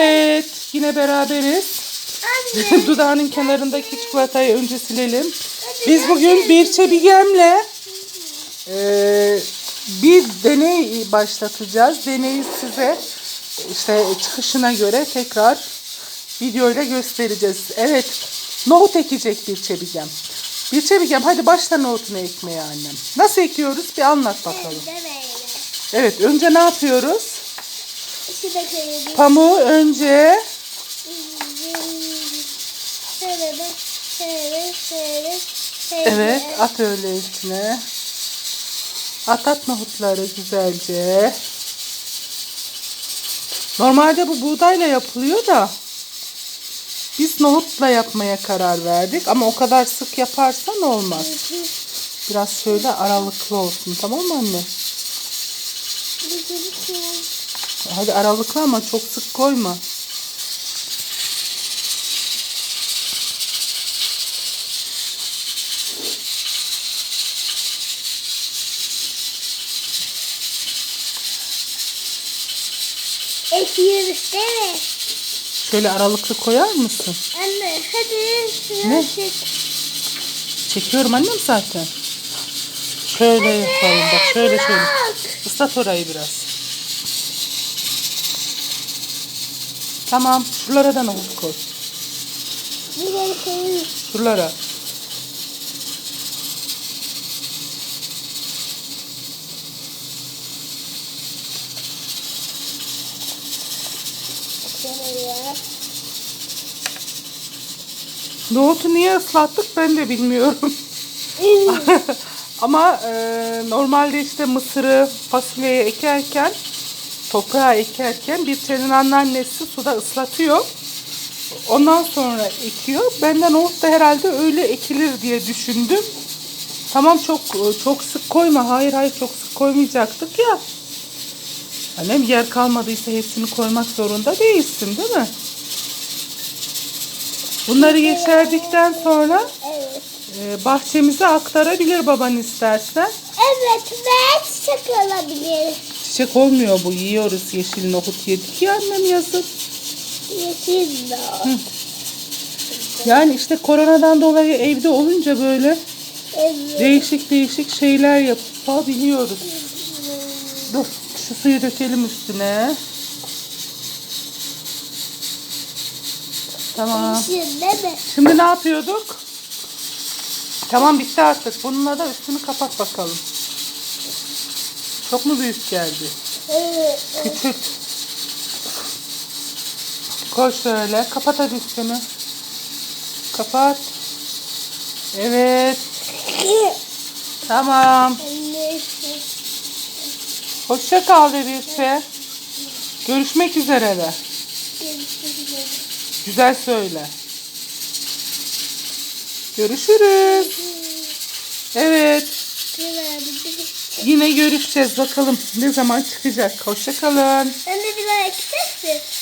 Evet, yine beraberiz. Anne. Dudağının kenarındaki çikolatayı önce silelim. Biz bugün Birçe Bigem'le eee bir deney başlatacağız. Deneyi size işte çıkışına göre tekrar videoyla göstereceğiz. Evet, nohut ekecek Birçe Bigem. Birçe Bigem hadi başla nohutunu ekmeye annem. Nasıl ekiyoruz bir anlat bakalım. Evet, önce ne yapıyoruz? Pamuğu önce. Evet at öyle içine. At at nohutları güzelce. Normalde bu buğdayla yapılıyor da biz nohutla yapmaya karar verdik ama o kadar sık yaparsan olmaz. Biraz şöyle aralıklı olsun tamam mı anne? Hadi aralıklı ama çok sık koyma. Ekiyoruz değil mi? Şöyle aralıklı koyar mısın? Anne hadi şunu Ne? çek. Çekiyorum annem zaten. Şöyle yapalım bak şöyle şöyle. Bırak. Islat orayı biraz. Tamam. Şuralara da nohut koy. Buraya koyuyoruz. Şuralara. Nohutu niye ıslattık ben de bilmiyorum. Ama e, normalde işte mısırı fasulyeye ekerken toprağa ekerken bir çenin anneannesi suda ıslatıyor. Ondan sonra ekiyor. Benden nohut da herhalde öyle ekilir diye düşündüm. Tamam çok çok sık koyma. Hayır hayır çok sık koymayacaktık ya. Annem yer kalmadıysa hepsini koymak zorunda değilsin değil mi? Bunları yeşerdikten sonra Evet. e, bahçemize aktarabilir baban istersen. Evet ve çiçek olabilir. Çiçek olmuyor bu. Yiyoruz. Yeşil nohut yedik ya annem yazın. Yeşil de. Yani işte koronadan dolayı evde olunca böyle Evet. değişik değişik şeyler yapabiliyoruz. Dur şu suyu dökelim üstüne. Tamam. Şimdi ne yapıyorduk? Tamam bitti artık. Bununla da üstünü kapat bakalım. Çok mu büyük geldi? Küçült. Koy şöyle. Kapat hadi üstünü. Kapat. Evet. Tamam. Hoşça kal Birçe. Görüşmek üzere de. Güzel söyle. Görüşürüz. Evet. Yine görüşeceğiz. Bakalım ne zaman çıkacak. Hoşça kalın. Anne bir daha.